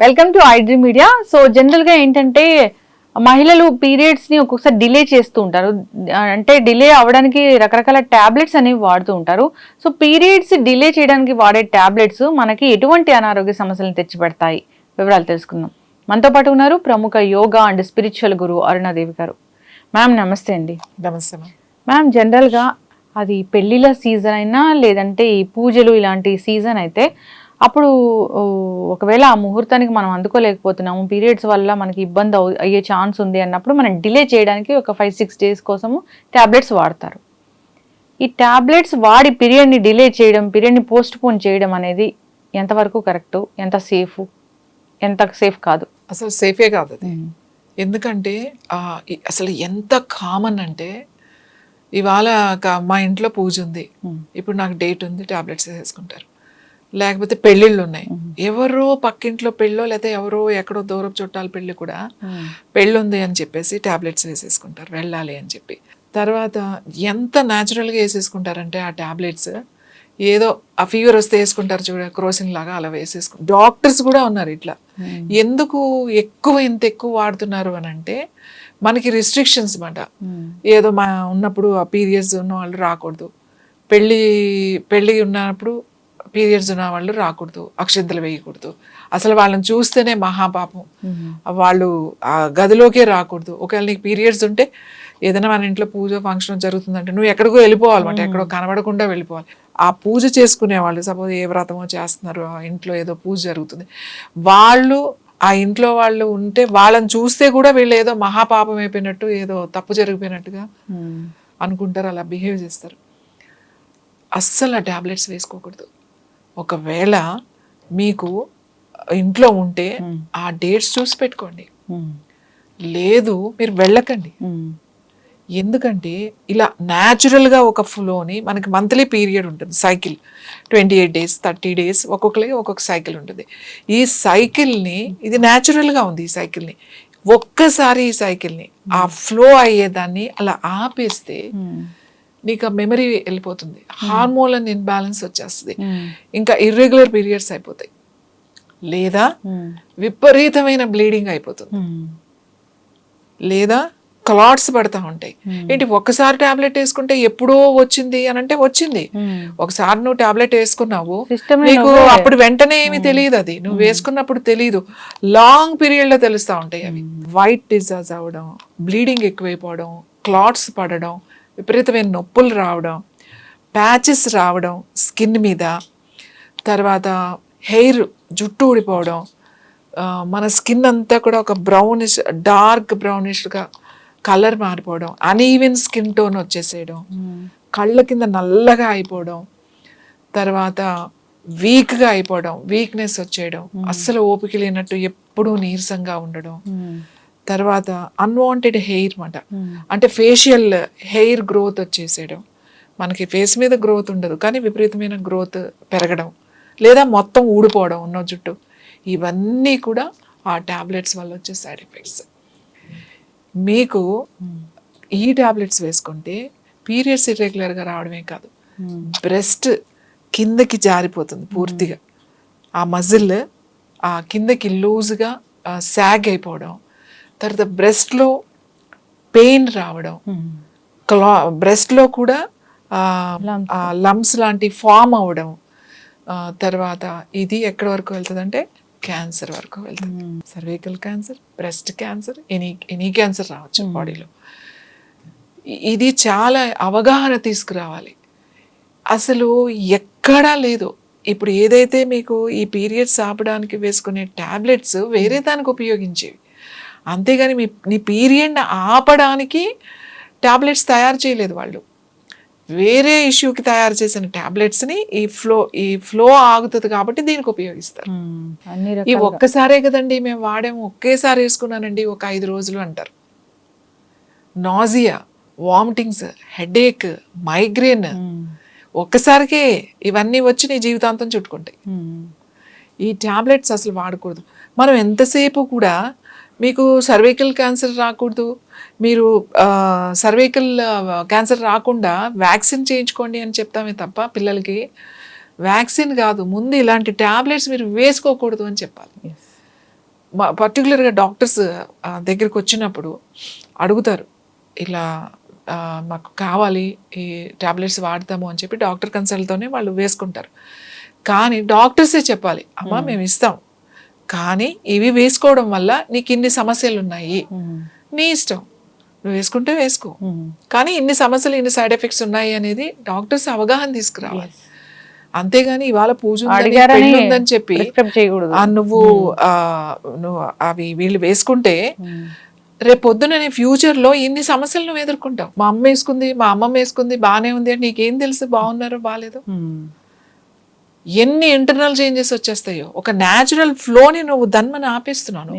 Welcome to iDream media so జనరల్గా ఏంటంటే మహిళలు పీరియడ్స్ని ఒక్కొక్కసారి డిలే చేస్తూ ఉంటారు. అంటే డిలే అవ్వడానికి రకరకాల టాబ్లెట్స్ అనేవి వాడుతూ ఉంటారు. సో పీరియడ్స్ డిలే చేయడానికి వాడే టాబ్లెట్స్ మనకి ఎటువంటి అనారోగ్య సమస్యలను తెచ్చిపెడతాయి? వివరాలు తెలుసుకుందాం. మనతో పాటు ఉన్నారు ప్రముఖ యోగా అండ్ స్పిరిచువల్ గురువు అరుణాదేవి గారు. మ్యామ్ నమస్తే అండి. నమస్తే మ్యామ్ మ్యామ్ జనరల్గా అది పెళ్ళిళ్ళ సీజన్ అయినా లేదంటే ఈ పూజలు ఇలాంటి సీజన్ అయితే అప్పుడు ఒకవేళ ఆ ముహూర్తానికి మనం అందుకోలేకపోతున్నాము పీరియడ్స్ వల్ల మనకి ఇబ్బంది అవు- అయ్యే ఛాన్స్ ఉంది అన్నప్పుడు మనం డిలే చేయడానికి ఒక ఫైవ్ సిక్స్ డేస్ కోసము ట్యాబ్లెట్స్ వాడతారు. ఈ ట్యాబ్లెట్స్ వాడి పీరియడ్ని డిలే చేయడం పీరియడ్ని పోస్ట్ పోన్ చేయడం అనేది ఎంతవరకు కరెక్ట్ ఎంత సేఫ్ ఎంత సేఫ్ కాదు. అసలు సేఫే కాదు ఎందుకంటే అసలు ఎంత కామన్ అంటే ఇవాళ మా ఇంట్లో పూజ ఉంది. ఇప్పుడు నాకు డేట్ ఉంది టాబ్లెట్స్ వేసుకుంటారు లేకపోతే పెళ్ళిళ్ళు ఉన్నాయి. ఎవరో పక్కింట్లో పెళ్ళో లేకపోతే ఎవరో ఎక్కడో దూరపు చుట్టాల పెళ్ళి కూడా పెళ్ళి ఉంది అని చెప్పేసి టాబ్లెట్స్ వేసేసుకుంటారు వెళ్ళాలి అని చెప్పి. తర్వాత ఎంత న్యాచురల్గా వేసేసుకుంటారంటే ఆ టాబ్లెట్స్ ఏదో ఆ ఫీవర్ వస్తే వేసుకుంటారు చూడ క్రోసింగ్ లాగా అలా వేసేసుకు డాక్టర్స్ కూడా ఉన్నారు ఇట్లా. ఎందుకు ఎక్కువ ఇంత ఎక్కువ వాడుతున్నారు అని అంటే మనకి రిస్ట్రిక్షన్స్ మాట. ఏదో మా ఉన్నప్పుడు ఆ పీరియడ్స్ ఉన్న వాళ్ళు రాకూడదు. పెళ్ళి పెళ్ళి ఉన్నప్పుడు పీరియడ్స్ ఉన్న వాళ్ళు రాకూడదు. అక్షంతలు వేయకూడదు. అసలు వాళ్ళని చూస్తేనే మహాపాపం. వాళ్ళు ఆ గదిలోకే రాకూడదు. ఒకవేళ నీకు పీరియడ్స్ ఉంటే ఏదైనా మన ఇంట్లో పూజ ఫంక్షన్ జరుగుతుందంటే నువ్వు ఎక్కడికో వెళ్ళిపోవాలన్నమాట ఎక్కడో కనబడకుండా వెళ్ళిపోవాలి. ఆ పూజ చేసుకునే వాళ్ళు సపోజ్ ఏ వ్రతమో చేస్తున్నారు ఇంట్లో ఏదో పూజ జరుగుతుంది. వాళ్ళు ఆ ఇంట్లో వాళ్ళు ఉంటే వాళ్ళని చూస్తే కూడా వీళ్ళు ఏదో మహాపాపం అయిపోయినట్టు ఏదో తప్పు జరిగిపోయినట్టుగా అనుకుంటారు అలా బిహేవ్ చేస్తారు. అస్సలు ఆ ట్యాబ్లెట్స్ వేసుకోకూడదు. ఒకవేళ మీకు ఇంట్లో ఉంటే ఆ డేట్స్ చూసి పెట్టుకోండి. లేదు మీరు వెళ్ళకండి. ఎందుకంటే ఇలా న్యాచురల్గా ఒక ఫ్లోని మనకి మంత్లీ పీరియడ్ ఉంటుంది cycle twenty eight days thirty days ఒక్కొక్కరికి ఒక్కొక్క సైకిల్ ఉంటుంది. ఈ సైకిల్ని ఇది న్యాచురల్గా ఉంది ఈ సైకిల్ని ఒక్కసారి ఈ సైకిల్ని ఆ ఫ్లో అయ్యేదాన్ని అలా ఆపేస్తే నీకు ఆ మెమరీ వెళ్ళిపోతుంది. హార్మోన్ ఇన్బ్యాలెన్స్ వచ్చేస్తుంది. ఇంకా ఇర్రెగ్యులర్ పీరియడ్స్ అయిపోతాయి. లేదా విపరీతమైన బ్లీడింగ్ అయిపోతుంది. లేదా క్లాట్స్ పడతా ఉంటాయి. ఏంటి ఒక్కసారి టాబ్లెట్ వేసుకుంటే ఎప్పుడో వచ్చింది అని అంటే వచ్చింది. ఒకసారి నువ్వు టాబ్లెట్ వేసుకున్నావు నీకు అప్పుడు వెంటనే ఏమి తెలియదు అది. నువ్వు వేసుకున్నప్పుడు తెలియదు లాంగ్ పీరియడ్లో తెలుస్తా ఉంటాయి అవి. వైట్ డిజాజ్ అవడం బ్లీడింగ్ ఎక్కువైపోవడం క్లాట్స్ పడడం విపరీతమైన నొప్పులు రావడం ప్యాచెస్ రావడం స్కిన్ మీద. తర్వాత హెయిర్ జుట్టు ఊడిపోవడం. మన స్కిన్ అంతా కూడా ఒక బ్రౌనిష్ డార్క్ బ్రౌనిష్గా కలర్ మారిపోవడం అన్ఈవెన్ స్కిన్ టోన్ వచ్చేసేయడం కళ్ళ కింద నల్లగా అయిపోవడం తర్వాత వీక్గా అయిపోవడం వీక్నెస్ వచ్చేయడం అస్సలు ఓపిక లేనట్టు ఎప్పుడూ నీరసంగా ఉండడం. తర్వాత అన్వాంటెడ్ హెయిర్ మాట. అంటే ఫేషియల్ హెయిర్ గ్రోత్ వచ్చేసేయడం. మనకి ఫేస్ మీద గ్రోత్ ఉండదు కానీ విపరీతమైన గ్రోత్ పెరగడం. లేదా మొత్తం ఊడిపోవడం ఉన్న జుట్టు. ఇవన్నీ కూడా ఆ టాబ్లెట్స్ వల్ల వచ్చే సైడ్ ఎఫెక్ట్స్ మీకు ఈ టాబ్లెట్స్ వేసుకుంటే పీరియడ్స్ ఇర్రెగ్యులర్గా రావడమే కాదు. బ్రెస్ట్ కిందకి జారిపోతుంది పూర్తిగా. ఆ మజిల్ ఆ కిందకి లూజ్గా సాగ్ అయిపోవడం తర్వాత బ్రెస్ట్లో పెయిన్ రావడం క్లా బ్రెస్ట్లో కూడా. లంప్స్ లాంటి ఫామ్ అవ్వడం తర్వాత ఇది ఎక్కడి వరకు వెళ్తుంది అంటే క్యాన్సర్ వరకు వెళ్తుంది cervical cancer breast cancer any any cancer రావచ్చు బాడీలో ఇది చాలా అవగాహన తీసుకురావాలి. అసలు ఎక్కడా లేదు. ఇప్పుడు ఏదైతే మీకు ఈ పీరియడ్స్ ఆపడానికి వేసుకునే టాబ్లెట్స్ వేరే దానికి ఉపయోగించేవి. అంతేగాని మీ నీ పీరియడ్ని ఆపడానికి టాబ్లెట్స్ తయారు చేయలేదు వాళ్ళు. వేరే ఇష్యూకి తయారు చేసిన టాబ్లెట్స్ని ఈ ఫ్లో ఈ ఫ్లో ఆగుతుంది కాబట్టి దీనికి ఉపయోగిస్తారు. ఈ ఒక్కసారే కదండి మేము వాడాము ఒకేసారి వేసుకున్నానండి ఒక ఐదు రోజులు అంటారు. నాజియా వామిటింగ్స్ హెడేక్ మైగ్రేన్ ఒక్కసారికే ఇవన్నీ వచ్చి నీ జీవితాంతం చుట్టుకుంటాయి. ఈ టాబ్లెట్స్ అసలు వాడకూడదు. మనం ఎంతసేపు కూడా మీకు సర్వైకల్ క్యాన్సర్ రాకూడదు మీరు సర్వైకల్ క్యాన్సర్ రాకుండా వ్యాక్సిన్ చేయించుకోండి అని చెప్తామే తప్ప పిల్లలకి వ్యాక్సిన్ కాదు ముందు ఇలాంటి ట్యాబ్లెట్స్ మీరు వేసుకోకూడదు అని చెప్పాలి. పర్టికులర్గా డాక్టర్స్ దగ్గరికి వచ్చినప్పుడు అడుగుతారు ఇలా మాకు కావాలి ఈ ట్యాబ్లెట్స్ వాడతాము అని చెప్పి డాక్టర్ కన్సల్ట్తోనే వాళ్ళు వేసుకుంటారు. కానీ డాక్టర్సే చెప్పాలి అమ్మా మేము ఇస్తాం కానీ ఇవి వేసుకోవడం వల్ల నీకు ఇన్ని సమస్యలు ఉన్నాయి నీ ఇష్టం. నువ్వు వేసుకుంటే వేసుకో. కానీ ఇన్ని సమస్యలు ఇన్ని సైడ్ ఎఫెక్ట్స్ ఉన్నాయి అనేది డాక్టర్స్ అవగాహన తీసుకురావాలి. అంతేగాని ఇవాళ పూజ ఉందని, చెప్పి నువ్వు ఆ నువ్వు అవి వీళ్ళు వేసుకుంటే రేపు పొద్దున నీ ఫ్యూచర్లో ఇన్ని సమస్యలు నువ్వు ఎదుర్కొంటావు. మా అమ్మ వేసుకుంది మా అమ్మమ్మ వేసుకుంది బానే ఉంది అంటే నీకేం తెలుసు బాగున్నారో బాగాలేదో ఎన్ని ఇంటర్నల్ చేంజెస్ వచ్చేస్తాయో. ఒక న్యాచురల్ ఫ్లోని నువ్వు ధన్మని ఆపేస్తున్నాను.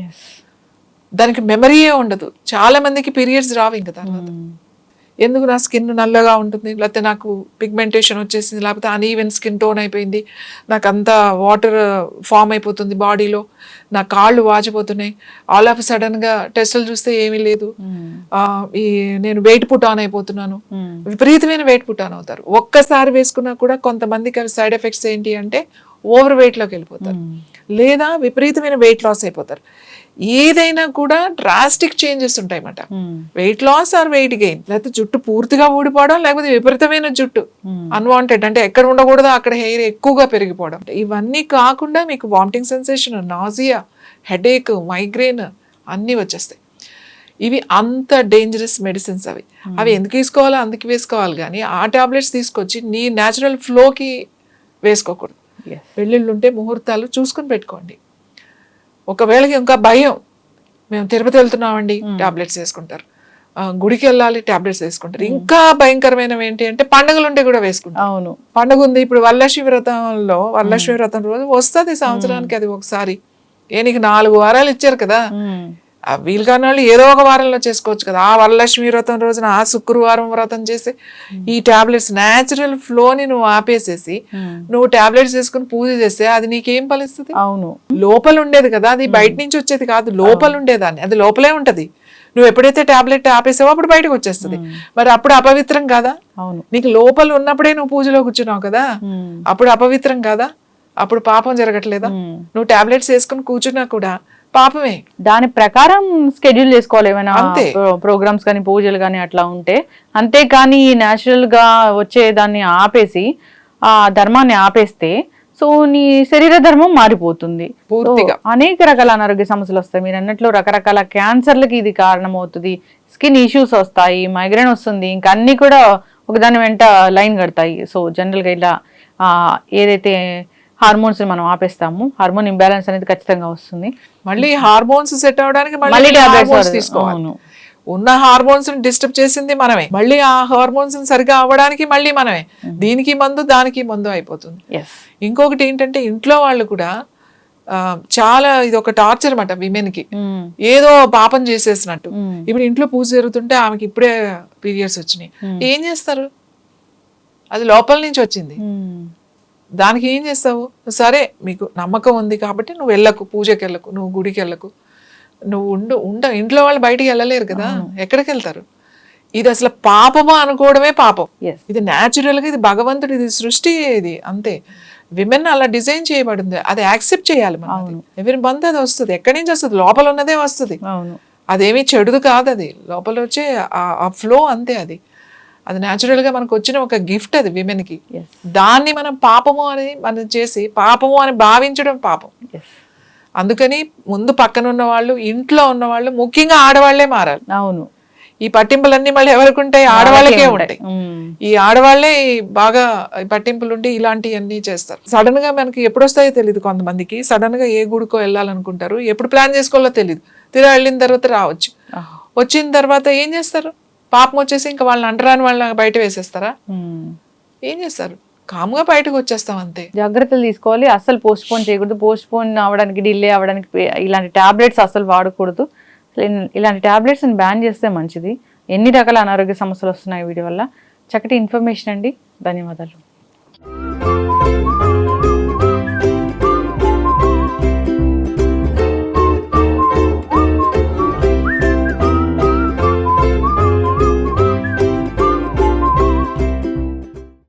దానికి మెమరీయే ఉండదు. చాలా మందికి పీరియడ్స్ రావు ఇంకా తర్వాత. ఎందుకు నా స్కిన్ నల్లగా ఉంటుంది? లేకపోతే నాకు పిగ్మెంటేషన్ వచ్చేసింది లేకపోతే అన్ఈవెన్ స్కిన్ టోన్ అయిపోయింది. నాకు అంతా వాటర్ ఫామ్ అయిపోతుంది బాడీలో నా కాళ్ళు వాచిపోతున్నాయి. ఆల్ ఆఫ్ సడన్గా టెస్టులు చూస్తే ఏమీ లేదు. ఈ నేను వెయిట్ పుట్ ఆన్ అయిపోతున్నాను. విపరీతమైన వెయిట్ పుట్ ఆన్ అవుతారు. ఒక్కసారి వేసుకున్నా కూడా కొంతమందికి అవి సైడ్ ఎఫెక్ట్స్ ఏంటి అంటే ఓవర్ వెయిట్లోకి వెళ్ళిపోతారు. లేదా విపరీతమైన వెయిట్ లాస్ అయిపోతారు. ఏదైనా కూడా డ్రాస్టిక్ చేంజెస్ ఉంటాయన్నమాట. Weight loss or weight gain. లేకపోతే జుట్టు పూర్తిగా ఊడిపోవడం లేకపోతే విపరీతమైన జుట్టు. అన్వాంటెడ్ అంటే ఎక్కడ ఉండకూడదో అక్కడ హెయిర్ ఎక్కువగా పెరిగిపోవడం. ఇవన్నీ కాకుండా మీకు vomiting sensation nausea headache migraine అన్నీ వచ్చేస్తాయి. ఇవి అంత డేంజరస్ మెడిసిన్స్ అవి. అవి ఎందుకు తీసుకోవాలో అందుకు వేసుకోవాలి కానీ ఆ టాబ్లెట్స్ తీసుకొచ్చి నీ న్యాచురల్ ఫ్లోకి వేసుకోకూడదు. పెళ్ళిళ్ళు ఉంటే ముహూర్తాలు చూసుకుని పెట్టుకోండి. ఒకవేళ ఇంకా భయం మేము తిరుపతి వెళ్తున్నామండి టాబ్లెట్స్ వేసుకుంటారు. గుడికి వెళ్ళాలి టాబ్లెట్స్ వేసుకుంటారు. ఇంకా భయంకరమైనవి ఏంటి అంటే పండుగలు ఉంటే కూడా వేసుకుంటారు. అవును. పండుగ ఉంది ఇప్పుడు వరలక్ష్మి వ్రతంలో వరలక్ష్మి వ్రతం రోజు వస్తుంది సంవత్సరానికి అది ఒకసారి. ఏ నీకు నాలుగు వారాలు ఇచ్చారు కదా. ఆ వీలు కాని వాళ్ళు ఏదో ఒక వారంలో చేసుకోవచ్చు కదా. ఆ వరలక్ష్మి వ్రతం రోజున ఆ శుక్రవారం వ్రతం చేసి ఈ టాబ్లెట్స్ న్యాచురల్ ఫ్లోని నువ్వు ఆపేసేసి నువ్వు టాబ్లెట్స్ వేసుకుని పూజ చేస్తే అది నీకేం ఫలిస్తుంది అవును. లోపల ఉండేది కదా. అది బయట నుంచి వచ్చేది కాదు. లోపల ఉండేదాన్ని అది లోపలే ఉంటది. నువ్వు ఎప్పుడైతే టాబ్లెట్ ఆపేసావో అప్పుడు బయటకు వచ్చేస్తుంది. మరి అప్పుడు అపవిత్రం కాదా? అవును. నీకు లోపల ఉన్నప్పుడే నువ్వు పూజలో కూర్చున్నావు కదా. అప్పుడు అపవిత్రం కాదా? అప్పుడు పాపం జరగట్లేదా? నువ్వు టాబ్లెట్స్ వేసుకుని కూర్చున్నా కూడా పాపమే. దాని ప్రకారం స్కెడ్యూల్ చేసుకోవాలి ఏమైనా. ప్రోగ్రామ్స్ కానీ పూజలు కానీ అట్లా ఉంటే. అంతేకాని natural గా వచ్చే దాన్ని ఆపేసి ఆ ధర్మాన్ని ఆపేస్తే సో నీ శరీర ధర్మం మారిపోతుంది. అనేక రకాల అనారోగ్య సమస్యలు వస్తాయి. మీరు అన్నట్లు రకరకాల క్యాన్సర్లకి ఇది కారణమవుతుంది. స్కిన్ ఇష్యూస్ వస్తాయి మైగ్రేన్ వస్తుంది. ఇంకా అన్ని కూడా ఒకదాని వెంట లైన్ కడతాయి. సో జనరల్గా ఇలా ఏదైతే హార్మోన్స్ మనం ఆపేస్తాము. హార్మోన్ ఇంబ్యాలెన్స్ అనేది ఖచ్చితంగా వస్తుంది. మళ్ళీ హార్మోన్స్ సెట్ అవడానికి మళ్ళీ. తీసుకోవాలి. ఉన్న హార్మోన్స్ డిస్టర్బ్ చేసింది మనమే. మళ్ళీ ఆ హార్మోన్స్ సరిగా అవ్వడానికి మళ్ళీ మనమే. దీనికి మందు దానికి మందు అయిపోతుంది. ఇంకొకటి ఏంటంటే ఇంట్లో వాళ్ళు కూడా చాలా ఇది ఒక టార్చర్ అనమాట విమెన్కి ఏదో పాపం చేసేసినట్టు. ఇప్పుడు ఇంట్లో పూజ జరుగుతుంటే ఆమెకి ఇప్పుడే పీరియడ్స్ వచ్చినాయి. ఏం చేస్తారు? అది లోపల నుంచి వచ్చింది. దానికి ఏం చేస్తావు? సరే మీకు నమ్మకం ఉంది కాబట్టి నువ్వు వెళ్ళకు పూజకి వెళ్ళకు నువ్వు గుడికి వెళ్ళకు. నువ్వు ఉండు ఉండ ఇంట్లో వాళ్ళు బయటికి వెళ్ళలేరు కదా. ఎక్కడికి వెళ్తారు? ఇది అసలు పాపమా అనుకోవడమే పాపం. ఇది natural గా ఇది భగవంతుడి ఇది సృష్టి ఇది అంతే. విమెన్ అలా డిజైన్ చేయబడింది అది యాక్సెప్ట్ చేయాలి మనం ఎవరి బంద్ అది వస్తుంది. ఎక్కడి నుంచి వస్తుంది? లోపల ఉన్నదే వస్తుంది. అవును. అదేమీ చెడుది కాదు అది. లోపల వచ్చే ఆ ఫ్లో అంతే అది. అది natural గా మనకు వచ్చిన ఒక గిఫ్ట్ అది women కి దాన్ని మనం పాపము అని మనం చేసి పాపము అని భావించడం పాపం. అందుకని ముందు పక్కన ఉన్న వాళ్ళు ఇంట్లో ఉన్న వాళ్ళు ముఖ్యంగా ఆడవాళ్ళే మారాలి. అవును. ఈ పట్టింపులన్నీ మళ్ళీ ఎవరికి ఉంటాయి? ఆడవాళ్ళకే ఉంటాయి. ఈ ఆడవాళ్ళే బాగా ఈ పట్టింపులు ఉండి ఇలాంటివన్నీ చేస్తారు. సడన్గా మనకి ఎప్పుడు వస్తాయో తెలియదు కొంతమందికి. సడన్గా ఏ గుడికో వెళ్ళాలనుకుంటారు. ఎప్పుడు ప్లాన్ చేసుకోవాలో తెలియదు తిరిగి వెళ్ళిన తర్వాత రావచ్చు. వచ్చిన తర్వాత ఏం చేస్తారు? పాపం వచ్చేసి ఇంకా వాళ్ళని అంటరాని వాళ్ళని బయట వేసేస్తారా. ఏం చేస్తారు? కాముగా బయటకు వచ్చేస్తాం అంతే. జాగ్రత్తలు తీసుకోవాలి. అస్సలు పోస్ట్ పోన్ చేయకూడదు. పోస్ట్ పోన్ అవ్వడానికి డిలే అవ్వడానికి ఇలాంటి టాబ్లెట్స్ అస్సలు వాడకూడదు. ఇలాంటి- ఇలాంటి టాబ్లెట్స్ బ్యాన్ చేస్తే మంచిది. ఎన్ని రకాల అనారోగ్య సమస్యలు వస్తున్నాయి వీటి వల్ల? చక్కటి ఇన్ఫర్మేషన్ అండి. ధన్యవాదాలు.